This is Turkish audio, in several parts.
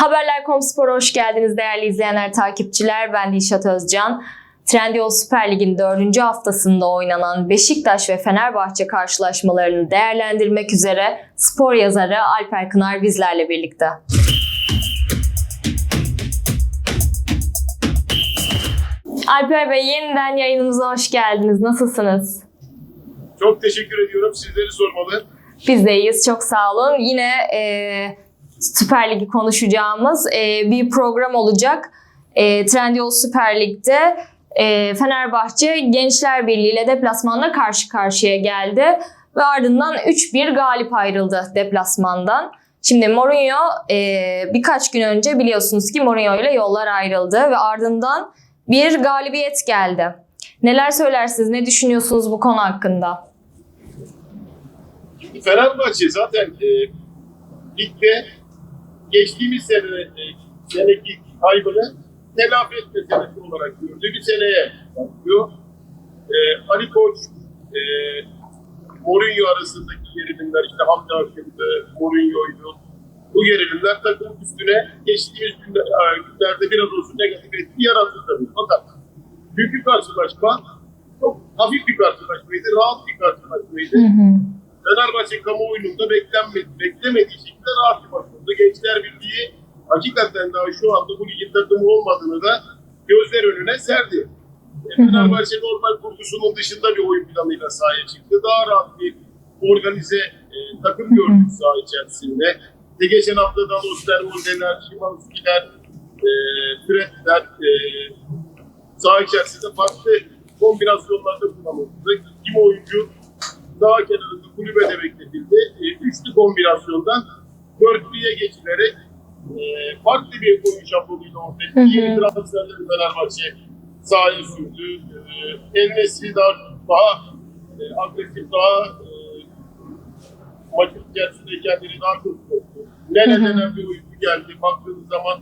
Haberler.com Spor'a hoş geldiniz değerli izleyenler, takipçiler. Ben Dilşat Özcan. Trendyol Süper Lig'in 4. haftasında oynanan Beşiktaş ve Fenerbahçe karşılaşmalarını değerlendirmek üzere spor yazarı Alper Kınar bizlerle birlikte. Alper Bey yeniden yayınımıza hoş geldiniz. Nasılsınız? Çok teşekkür ediyorum. Sizleri sormalı. Biz de iyiyiz. Çok sağ olun. Yine e, Süper Lig'i konuşacağımız e, bir program olacak. E, Trendyol Süper Lig'de e, Fenerbahçe Gençler Birliği ile deplasmanda karşı karşıya geldi. Ve ardından 3-1 galip ayrıldı deplasmandan. Şimdi Mourinho e, birkaç gün önce biliyorsunuz ki Mourinho ile yollar ayrıldı ve ardından bir galibiyet geldi. Neler söylersiniz, ne düşünüyorsunuz bu konu hakkında? Fenerbahçe zaten e, ligde geçtiğimiz sene e, seneki kaybını telafi etme senesi olarak gördü. Bir seneye bakıyor. E, Ali Koç, e, Mourinho arasındaki gerilimler, işte Hamdi Akın'dı, Mourinho'ydu. Bu gerilimler takım üstüne geçtiğimiz günler, e, günlerde biraz olsun negatif etki yarattı tabii. Fakat dünkü karşılaşma çok hafif bir karşılaşmaydı, rahat bir karşılaşmaydı. Fenerbahçe kamuoyunun da beklenmedi, beklemediği şekilde rahat oldu. Gençler Birliği hakikaten daha şu anda bu ligin takımı olmadığını da gözler önüne serdi. E, Fenerbahçe normal kurgusunun dışında bir oyun planıyla sahaya çıktı. Daha rahat bir organize e, takım gördük saha içerisinde. İşte geçen hafta da Osterwolde'ler, Şimanski'ler, e, Fred'ler e, saha içerisinde farklı kombinasyonlarda kullanıldı. Kim oyuncu sağ kenarında kulübede bekletildi. E, üçlü kombinasyondan dörtlüye geçilerek e, farklı bir oyun şablonuyla ortaya Hı hı. yeni transferleri Fenerbahçe sahaya sürdü. E, El Nesri daha, daha e, agresif, daha e, maçın içerisinde kendini daha çok soktu. Hı. denen bir oyuncu geldi. Baktığınız zaman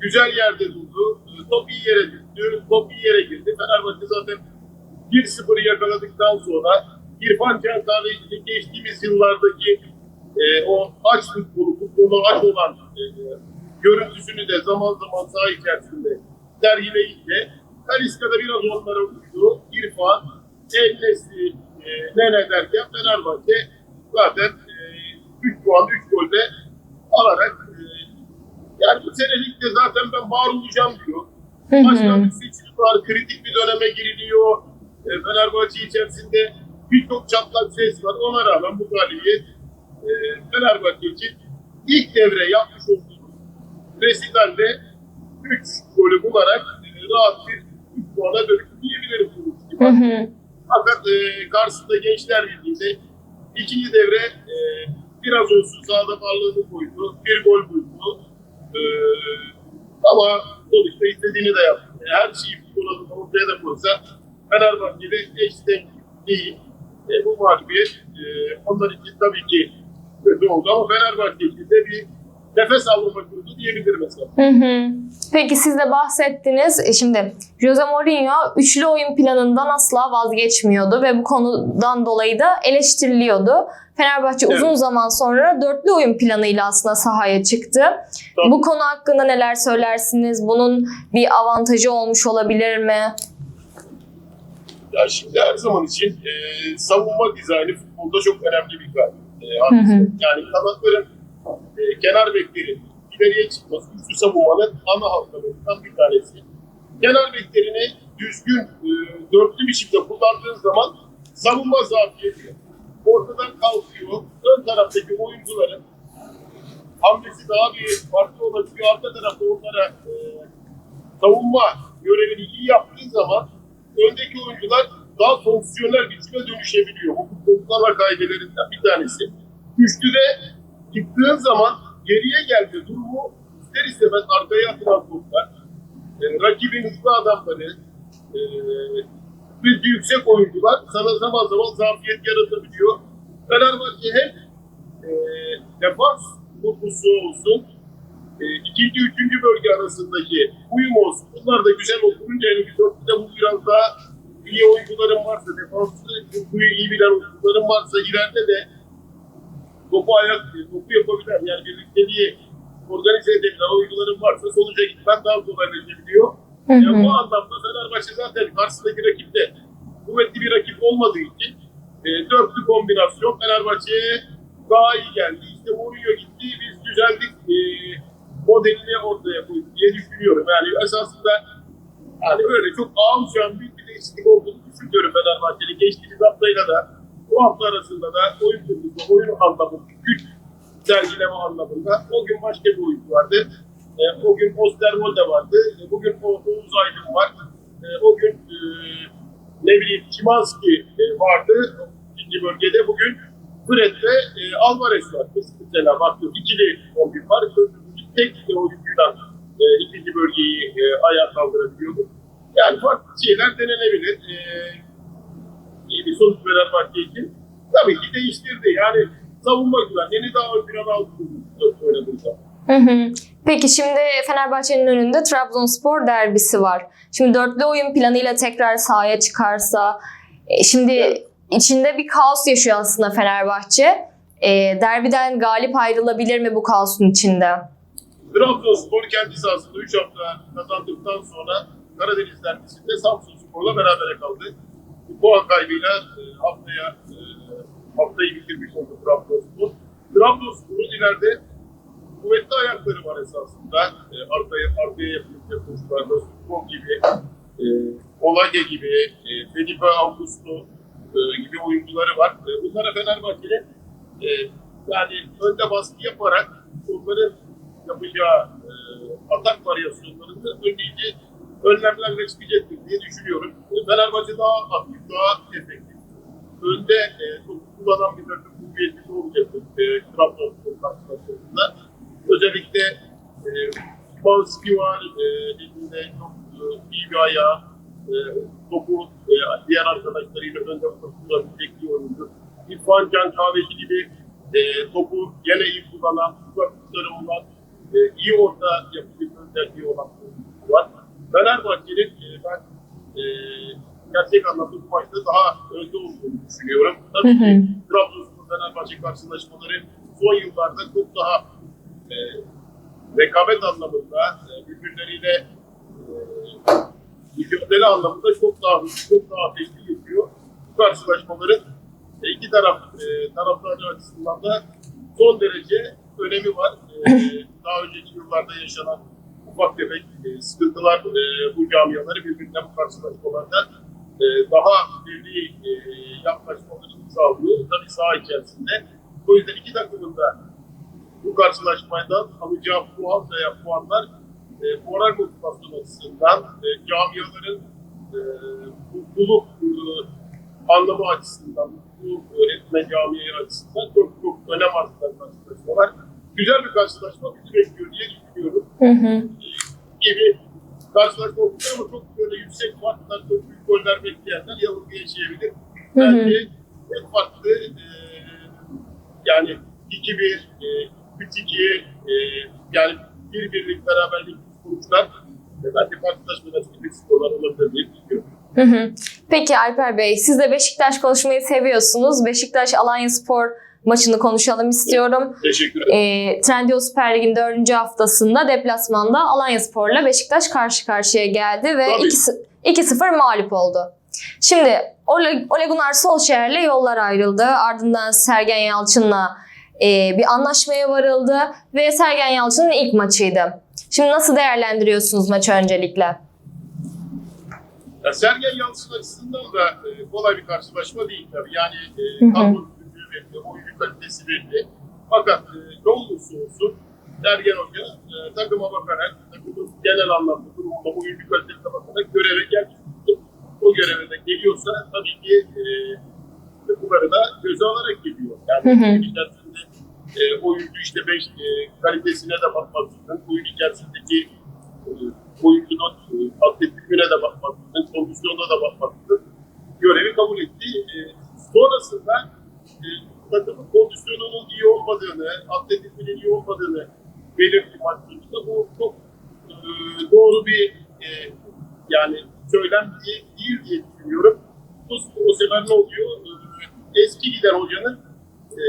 güzel yerde durdu. E, top iyi yere düştü. Top iyi yere girdi. Fenerbahçe zaten 1-0'ı yakaladıktan sonra İrfan Can Kahveci'nin geçtiğimiz yıllardaki e, o aç futbolu, futbolu aç olan e, görüntüsünü de zaman zaman saha içerisinde sergileyince Kariska'da biraz onlara uydu. İrfan, El Nesri, e, Nene derken Fenerbahçe zaten e, 3 puan, 3 golle alarak e, yani bu sene ligde zaten ben var olacağım diyor. Başkan bir seçim var, kritik bir döneme giriliyor. E, Fenerbahçe içerisinde birçok çatlak ses var. Ona rağmen bu galibiyet e, Fenerbahçe için ilk devre yapmış olduğu resitalde 3 golü bularak e, rahat bir 3 puana dönüştü diyebilirim. bu Hı hı. Fakat e, karşısında Gençler Birliği'nde ikinci devre e, biraz olsun sahada varlığını koydu. Bir gol buldu. E, ama sonuçta istediğini de yaptı. E, her şeyi adına ortaya da koysa Fenerbahçe'de eşit değil. E, bu mağlubiyet e, onlar için tabii ki kötü oldu ama Fenerbahçe için de bir nefes alma maçıydı diyebilirim mesela. Hı hı. Peki siz de bahsettiniz. E, Şimdi Jose Mourinho üçlü oyun planından asla vazgeçmiyordu ve bu konudan dolayı da eleştiriliyordu. Fenerbahçe Evet. uzun zaman sonra dörtlü oyun planıyla aslında sahaya çıktı. Tabii. Bu konu hakkında neler söylersiniz? Bunun bir avantajı olmuş olabilir mi? Ya şimdi her zaman için e, savunma dizaynı futbolda çok önemli bir kaydı. E, Hı hı. yani kanatların e, kenar bekleri ileriye çıkması üstü savunmanın ana halkalarından bir tanesi. Kenar beklerini düzgün e, dörtlü biçimde kullandığın zaman savunma zafiyeti ortadan kalkıyor. Ön taraftaki oyuncuların hamlesi daha bir farklı olabiliyor. Arka tarafta onlara e, savunma görevini iyi yaptığı zaman öndeki oyuncular daha fonksiyonel biçime dönüşebiliyor. Bu futbolcularla kaidelerinden bir tanesi. Üçlüde çıktığın zaman geriye geldi durumu ister istemez arkaya atılan toplar. E, rakibin hızlı adamları, e, hızlı yüksek oyuncular sana zaman zaman zafiyet yaratabiliyor. Fenerbahçe hem e, defans vurgusu olsun, e, ikinci, üçüncü bölge arasındaki uyum olsun. Bunlar da güzel oturunca yani dörtlüde bu biraz daha iyi oyuncuların varsa, defansı vurguyu iyi bilen oyuncuların varsa ileride de topu ayak, topu yapabilen yani birlikteliği organize edebilen oyuncuların varsa sonuca gitmen daha kolaylaşabiliyor. Hı E, hı. bu anlamda Fenerbahçe zaten karşısındaki rakipte kuvvetli bir rakip olmadığı için e, dörtlü kombinasyon Fenerbahçe'ye daha iyi geldi. İşte Mourinho gitti, biz düzeldik e, modelini ortaya koyduk diye düşünüyorum. Yani esasında yani öyle çok büyük bir değişiklik olduğunu düşünüyorum Fenerbahçe'nin. Geçtiğimiz haftayla da bu hafta arasında da oyun kurgusunda, oyun anlamında, güç sergileme anlamında o gün başka bir oyuncu vardı. E, o gün Osterwolde vardı. E, bugün o Oğuz Aydın var. E, o gün e, ne bileyim Çimanski e, vardı ikinci bölgede. Bugün Fred ve e, Alvarez var. Mesela baktım ikili 11 var. Tek bir oyuncuyla e, ikinci bölgeyi e, ayağa kaldırabiliyordu. Yani farklı şeyler denenebilir. E, iyi bir sonuç Fenerbahçe için. Tabii ki değiştirdi. Yani savunma güvenliğini daha ön plana aldı oynadığı zaman. Hı hı. Peki şimdi Fenerbahçe'nin önünde Trabzonspor derbisi var. Şimdi dörtlü oyun planıyla tekrar sahaya çıkarsa, e, şimdi Evet. içinde bir kaos yaşıyor aslında Fenerbahçe. E, derbiden galip ayrılabilir mi bu kaosun içinde? Trabzonspor kendi sahasında 3 hafta kazandıktan sonra Karadeniz derbisinde Samsun Spor'la berabere kaldı. Bu puan kaybıyla e, haftaya e, haftayı bitirmiş oldu Trabzonspor. Trabzonspor'un ileride kuvvetli ayakları var esasında. E, arkaya, arkaya yapılacak koşularda Spor gibi, e, gibi, e, Felipe Augusto gibi oyuncuları var. E, bunlara Fenerbahçe'nin e, yani önde baskı yaparak onların yapacağı e, atak varyasyonlarını önleyici önlemlerle çıkacaktır diye düşünüyorum. Fenerbahçe daha aktif, daha efektif. Önde e, kullanan bir takım kuvvetli olacaktır e, Trabzonspor karşılaşmasında. Özellikle e, Manski var, e, elinde çok e, iyi bir ayağı, e, topu e, diğer arkadaşlarıyla önde kullanabilecek bir oyuncu. İrfan Can Kahveci gibi e, topu gene iyi kullanan, e, iyi orta yapıcı özelliği olan bir var. Fenerbahçe'nin e, ben e, gerçek anlamda bu maçta daha önde olduğunu düşünüyorum. Tabii Hı hı. ki Trabzonspor Fenerbahçe karşılaşmaları son yıllarda çok daha e, rekabet anlamında e, birbirleriyle e, mücadele anlamında çok daha hızlı, çok daha ateşli yapıyor. Bu karşılaşmaların e, iki taraf e, taraftarı açısından da son derece önemi var. E, daha önceki yıllarda yaşanan ufak tefek e, sıkıntılar e, bu camiaları birbirine bu karşılaşmalarda e, daha birliği e, yaklaşmalarını sağlıyor. Tabii saha içerisinde. O yüzden iki takımın da bu karşılaşmadan alacağı puan veya puanlar e, moral motivasyon açısından e, camiaların e, mutluluk e, anlamı açısından, mutluluk öğretme camiayı açısından çok çok önem arz eden karşılaşmalar. Güzel bir karşılaşma bizi bekliyor diye düşünüyorum. Hı hı. Gibi karşılaşma olacak ama çok böyle yüksek farklar, çok büyük goller bekleyenler yanılgı yaşayabilir. Hı hı. Bence en farklı e, yani 2-1, e, 3-2, e, yani bir birlik beraberlik sonuçlar e, bence karşılaşmada bir skorlar olabilir diye düşünüyorum. Hı hı. Peki Alper Bey, siz de Beşiktaş konuşmayı seviyorsunuz. Beşiktaş Alanya Spor maçını konuşalım istiyorum. Teşekkür ederim. E, Trendyol Süper Lig'in 4. haftasında deplasmanda Alanya Spor'la Beşiktaş karşı karşıya geldi ve Tabii. 2-0 2-0 mağlup oldu. Şimdi Ole, Ole Gunnar Solskjaer'le yollar ayrıldı. Ardından Sergen Yalçın'la e, bir anlaşmaya varıldı ve Sergen Yalçın'ın ilk maçıydı. Şimdi nasıl değerlendiriyorsunuz maçı öncelikle? Ya Sergen Yalçın açısından da e, kolay bir karşılaşma değil tabii. Yani e, kadro belli, oyuncu kalitesi belli. Fakat e, ne olursa olsun Sergen Hoca e, takıma bakarak, takımın genel anlamda durumunda oyuncu kalitesine bakarak göreve geldi. O göreve de geliyorsa tabii ki e, bunları da göze alarak geliyor. Yani Hı hı. içerisinde e, oyuncu işte beş e, kalitesine de bakmaksızın, oyun içerisindeki e, oyuncunun söylem değil, değil diye düşünüyorum. O, o sefer ne oluyor? Eski gider hocanın e,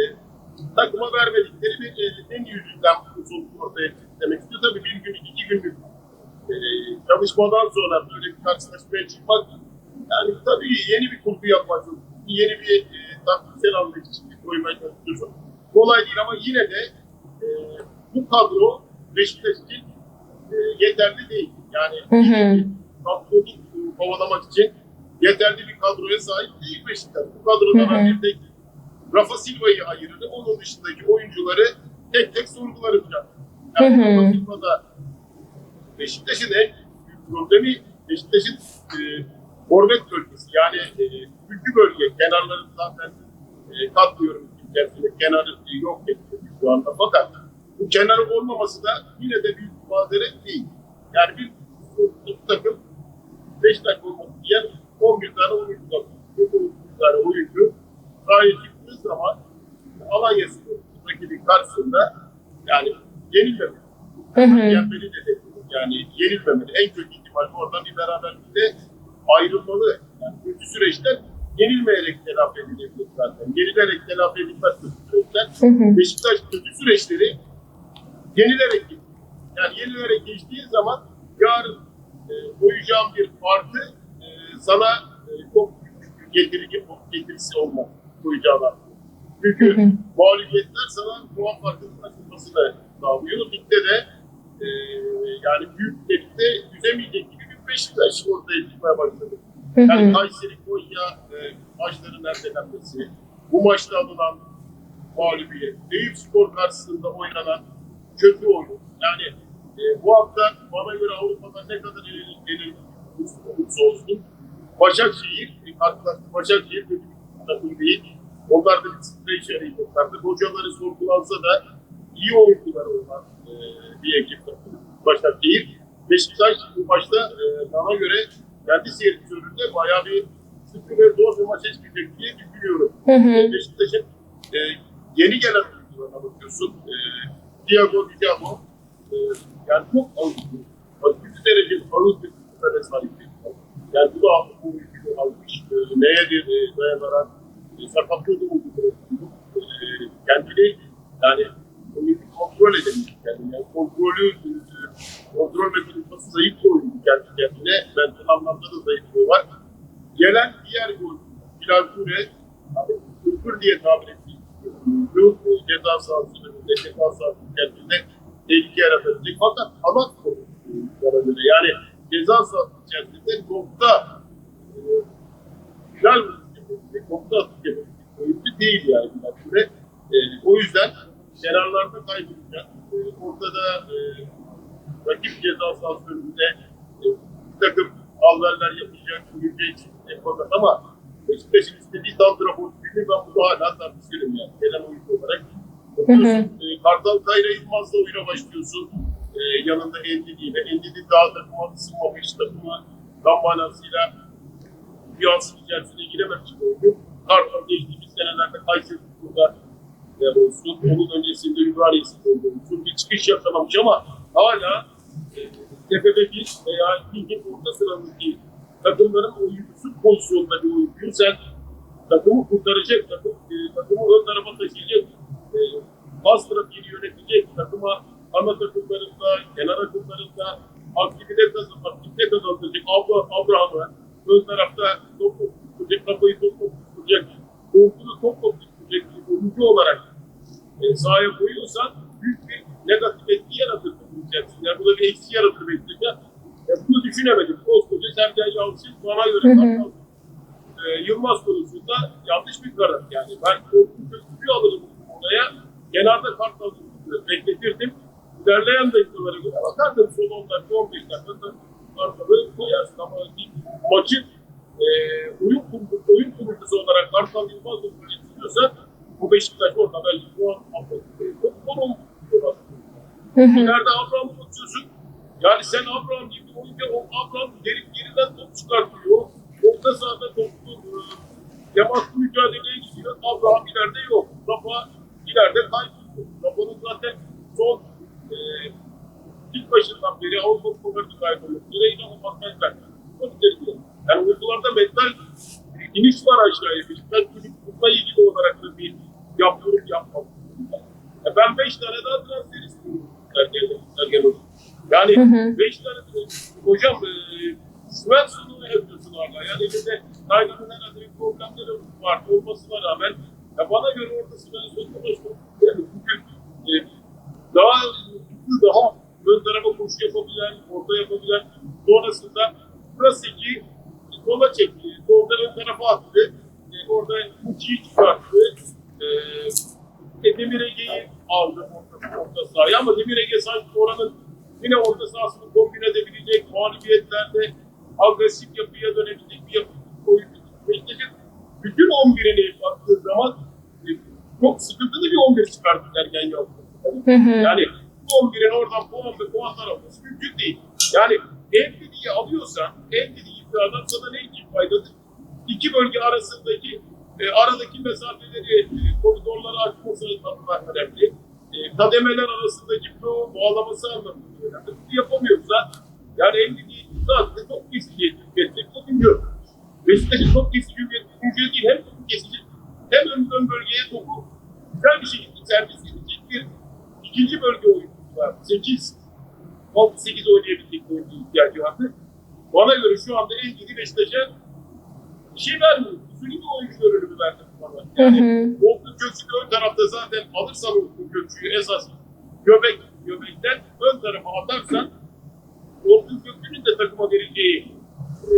takıma vermedikleri bir elinin yüzünden bu ortaya çıktı demek istiyor. Tabii bir gün, iki günlük e, çalışmadan sonra böyle bir karşılaşmaya çıkmak yani tabii yeni bir kurgu yapmak yeni bir e, taktiksel anlayış içinde koymaya çalışıyorsun. Kolay değil ama yine de e, bu kadro Beşiktaş için e, yeterli değil. Yani hı hı. kadro kovalamak için yeterli bir kadroya sahip değil Beşiktaş. Bu kadroda Hı hı. ben bir tek Rafa Silva'yı ayırırım. Onun dışındaki oyuncuları tek tek sorgularım. Yani, yani Hı hı. Rafa Silva'da Beşiktaş'ın en büyük problemi Beşiktaş'ın e, forvet bölgesi. Yani e, üçlü bölge. Kenarları zaten e, katmıyorum içerisinde. Kenarı yok şu anda. Fakat bu kenarı olmaması da yine de büyük bir mazeret değil. Yani bir, bir takım 5 dakika olması diyen 11 tane oyuncu var. 11 tane oyuncu sahaya çıktığı zaman Alanya Spor rakibin karşısında yani yenilmemeli. Hı. Yenmeli de. Yani yenilmemeli. En kötü ihtimalle oradan bir beraberlikle ayrılmalı. Yani kötü süreçler yenilmeyerek telafi edilebilir zaten. Yenilerek telafi edilmez kötü süreçler. Beşiktaş kötü süreçleri yenilerek geçti. Yani yenilerek geçtiği zaman yarın e, koyacağım bir farkı e, sana e, çok getirici, getirisi olmaz koyacağın artı. Çünkü Hı hı. mağlubiyetler sana puan farkının açılmasını sağlıyor. Ligde de e, yani büyük ligde yüzemeyecek gibi bir Beşiktaş ortaya çıkmaya başladı. Hı Yani. Kayseri, Konya e, maçların ertelenmesi, bu maçta alınan mağlubiyet, Eyüp Spor karşısında oynanan kötü oyun. Yani e, bu hafta bana göre Avrupa'da ne kadar elenir olursa olsun Başakşehir, e, karşılaştı Başakşehir kötü bir takım değil. Onlar da bir stres arayacaklardı. Hocaları sorgulansa da iyi oyuncuları olan e, bir ekip Başakşehir. Beşiktaş bu maçta e, bana göre kendi seyircilerinde bayağı bir sıkı ve zor bir maça çıkacak diye düşünüyorum. Hı. Beşiktaş'ın e, yeni gelen oyuncularına bakıyorsun. E, Thiago Dijamo e, yani çok ağır bir derece ağır bir sahip. Yani bu da bu oyuncuyu almış. E, neye e, dayanarak e, oldu. E, kendini yani kontrol edemiyor kendini. Yani kontrolü kontrol mekanizması zayıf bir oyuncu kendi kendine. Mental anlamda da zayıflığı var. Gelen diğer gol Bilal Ture yani Kırkır diye tabir ettiğim oyuncu ceza sahası önünde ceza sahası içerisinde tehlike yaratabilecek. Fakat kanat bana göre yani ceza sahası içerisinde nokta e, Bilal yapabilecek, nokta atıp yapabilecek oyuncu değil yani Bilal Ture. E, o yüzden kenarlarda kaybedecek. E, ortada e, rakip ceza sahası önünde e, bir takım alverler yapacak, oyuncu eksikliği yapacak ama Beşiktaş'ın istediği santrafor filmi ben bunu hala tartışırım yani gelen oyuncu olarak. Bakıyorsun, e, Kartal Kayra Yılmaz'la oyuna başlıyorsun. E, yanında Endidi ile. Endidi daha takıma ısınmamış takımı tam manasıyla dünyasının içerisine girememiş bir oyuncu. Kartal geçtiğimiz senelerde Kayseri Spor'da e, olsun. Onun öncesinde Ümraniye Spor'da olsun. Bir çıkış yakalamış ama hala e, tepede bir veya ligin orta sıradaki takımların oyuncusu pozisyonda bir oyuncuyu sen takımı kurtaracak, takım, e, takımı ön tarafa taşıyacak, e, pas trafiğini yönetecek, takıma ana takımlarında, kenar takımlarında aktivite kazan, aktivite kazandıracak Abra, Abraham'ı ön tarafta top tutacak, kafayı top tutacak, korkulu top tutacak bir oyuncu olarak e, sahaya koyuyorsan büyük bir negatif etki yaratır. Yani bu da bir eksi yaratır Beşiktaş'a. E, bunu düşünemedim. Yalçın bana göre Hı hı. Kartal, e, Yılmaz konusunda yanlış bir karar. Yani ben korkunç bir alırım oraya. Kenarda Kartal bekletirdim. İlerleyen dakikalara göre bakardım son 10 dakika 15 dakika Kartal'ı koyarsın ama maçın e, oyun, kurgu, oyun kurucusu olarak Kartal Yılmaz da istiyorsa bu Beşiktaş orada belki puan atlatıyor. Oldu. Hı hı. Nerede Abraham'ı bakıyorsun? Yani sen Abraham gibi oyuncu, o Abraham geri, geriden top çıkartıyor. Orta sahada toplu e, temaslı mücadeleye gidiyor. Abraham ileride yok. Rafa ileride kaybediyor. Rafa'nın zaten son e, ilk başından beri Avrupa Kupalarını kaybediyor. Nereye inanılmaz mental. Yani uygularda mental iniş var aşağıya. Beşiktaş çocuk bununla ilgili olarak da bir yaptırım yapmak. Ya ben beş tane daha transfer istiyorum. Sergen Hoca. Yani Hı hı. beş tane hocam e, Svensson'u yapıyorsun hala. Yani elinde Taylan'ın herhalde bir problemleri var olmasına rağmen ya bana göre orada Svensson'u başka yani bugün e, daha daha ön tarafa koşu yapabilen, orta yapabilen sonrasında Krasic'i sola çekti. Solda ön tarafa attı. E, orada Uchi'yi çıkarttı. E, e, Demir Ege'yi aldı orta, orta sahaya ama Demir Ege sanki oranın yine orta sahasını kombine edebilecek mağlubiyetlerde agresif yapıya dönebilecek bir yapı oyuncu. Beşiktaş'ın bütün 11'ini baktığı zaman e, çok sıkıntılı bir 11 çıkarttı Sergen Yalçın. Yani bu 11'in oradan puan ve puanlar alması mümkün değil. Yani Endiri'yi alıyorsan, Endiri gibi adam sana ne için faydalı? İki bölge arasındaki e, aradaki mesafeleri, e, koridorları açması anlamında önemli. E, kademeler arasındaki bu bağlaması anlamında önemli. Bunu yapamıyorsa yani Endiri'yi zaten çok kesici tüketecek oyuncu. Beşiktaş'ın çok kesici oyuncu değil. Hem çok kesici hem ön, ön bölgeye topu güzel bir şekilde servis edecek bir ikinci bölge oyuncusu var. 8 6-8 oynayabilecek bir oyuncu ihtiyacı vardı. Bana göre şu anda en iyi Beşiktaş'a bir şey vermiyor. Üzülü bir oyuncu görünümü verdi bana. Yani. Volkan Köksü ön tarafta zaten alırsan Volkan Köksü'yü esas göbek, göbekten ön tarafa atarsan Volkan Köksü'nün de takıma vereceği e,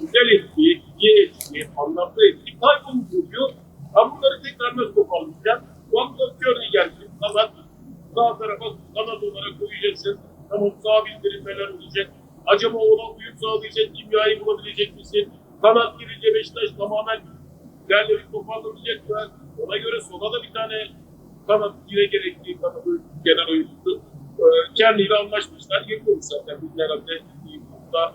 güzel etki, iyi etki, anlamlı etki kaybolmuş oluyor. Ben bunları tekrar nasıl toparlayacağım? Volkan Köksü geldi. Kanat, sağ tarafa kanat olarak koyacaksın. Tamam sağ bildirimler olacak. Acaba ona uyum sağlayacak kimyayı bulabilecek misin? Kanat girince Beşiktaş tamamen derleri toparlanacak ve ona göre sola da bir tane kanat yine gerekli kanat oyuncusu, genel oyuncusu. Ee, Kendi ile anlaşmışlar. Geliyormuş zaten. Biz herhalde burada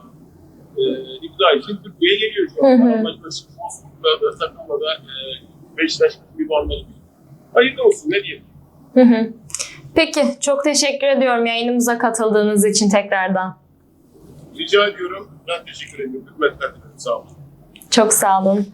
e, imza için Türkiye'ye geliyor şu hı. Anlaşması da, da takımla da e, Beşiktaş gibi anları. Hayırlı olsun ne diyeyim. Hı hı. Peki, çok teşekkür ediyorum yayınımıza katıldığınız için tekrardan. Rica ediyorum. Ben teşekkür ederim. Hürmetler dilerim. Sağ olun. Çok sağ olun.